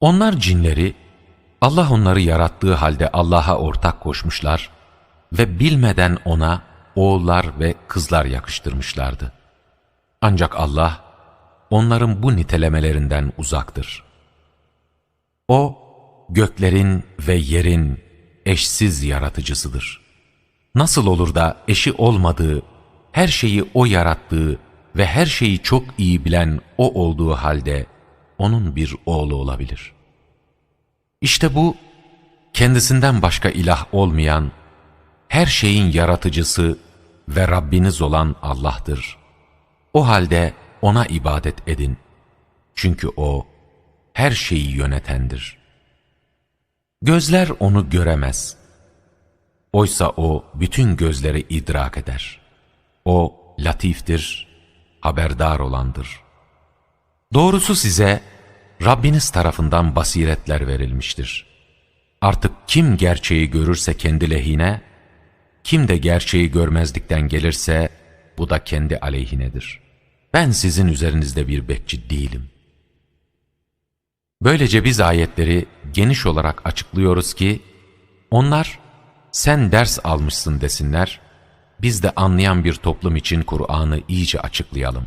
Onlar cinleri, Allah onları yarattığı halde Allah'a ortak koşmuşlar ve bilmeden ona oğullar ve kızlar yakıştırmışlardı. Ancak Allah, onların bu nitelemelerinden uzaktır. O, göklerin ve yerin eşsiz yaratıcısıdır. Nasıl olur da eşi olmadığı, her şeyi O yarattığı ve her şeyi çok iyi bilen O olduğu halde O'nun bir oğlu olabilir? İşte bu, kendisinden başka ilah olmayan, her şeyin yaratıcısı ve Rabbiniz olan Allah'tır. O halde O'na ibadet edin. Çünkü O, her şeyi yönetendir. Gözler O'nu göremez. Oysa O, bütün gözleri idrak eder. O, latiftir, haberdar olandır. Doğrusu size, Rabbiniz tarafından basiretler verilmiştir. Artık kim gerçeği görürse kendi lehine, kim de gerçeği görmezlikten gelirse, bu da kendi aleyhinedir. Ben sizin üzerinizde bir bekçi değilim. Böylece biz ayetleri geniş olarak açıklıyoruz ki, onlar sen ders almışsın desinler, biz de anlayan bir toplum için Kur'an'ı iyice açıklayalım.